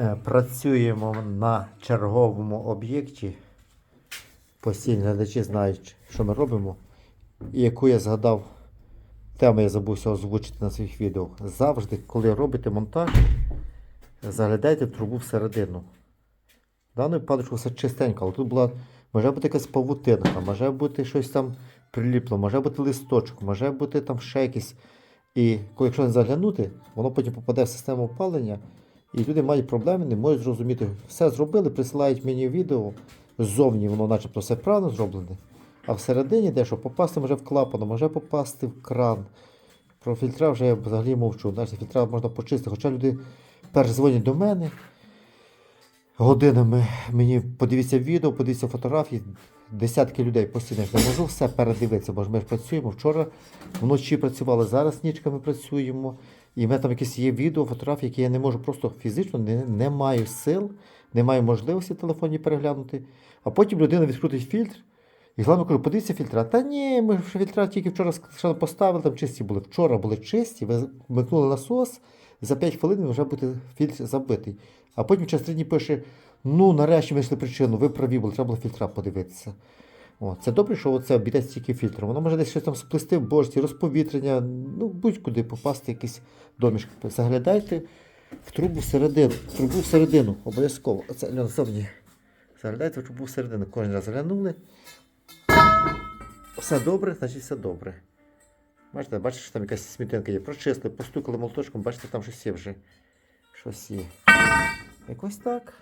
Е, Працюємо на черговому об'єкті. Постійні глядачі знають, що ми робимо. І яку я згадав, тему я забувся озвучити на своїх відео. Завжди, коли робите монтаж, заглядайте в трубу всередину. В даному випадку все чистенько, але тут була, може бути якась павутинка, може бути щось там приліпло, може бути листочок, може бути там ще якийсь. І якщо не заглянути, воно потім попаде в систему опалення, і люди мають проблеми, не можуть зрозуміти. Все зробили, присилають мені відео. Ззовні воно начебто все правильно зроблене. А всередині де що попасти може в клапан, може попасти в кран. Про фільтра вже я взагалі мовчу. Навіть фільтра можна почистити. Хоча люди перш дзвонять до мене годинами. Мені подивіться відео, подивіться фотографії. Десятки людей постійно не можу все передивитися, бо ж ми ж працюємо. Вчора вночі працювали, зараз нічками працюємо. І в мене там якісь є відео, фотографії, які я не можу просто фізично, не, не маю сил, не маю можливості в телефоні переглянути. А потім людина відкрутить фільтр. І головне кажу, подивіться фільтра. Та ні, ми фільтра тільки вчора поставили, там чисті були. Вчора були чисті, ви вмикнули насос, за 5 хвилин вже буде фільтр забитий. А потім через 3 дні пише: ну, нарешті знайшли причину, ви праві були, треба було фільтра подивитися. О, це добре, що оце обійдеться тільки фільтром. Воно може десь щось там сплести в бочці, розповітрення, ну будь-куди попасти якийсь домішок. Заглядайте в трубу всередину, в трубу всередину, обов'язково. Оце Льон. Заглядайте в трубу всередину. Кожен раз заглянули. Все добре, значить все добре. Бачите, бачите, що там якась смітинка є. Прочистили, постукали молоточком, бачите, там щось є вже. Щось є. Якось так.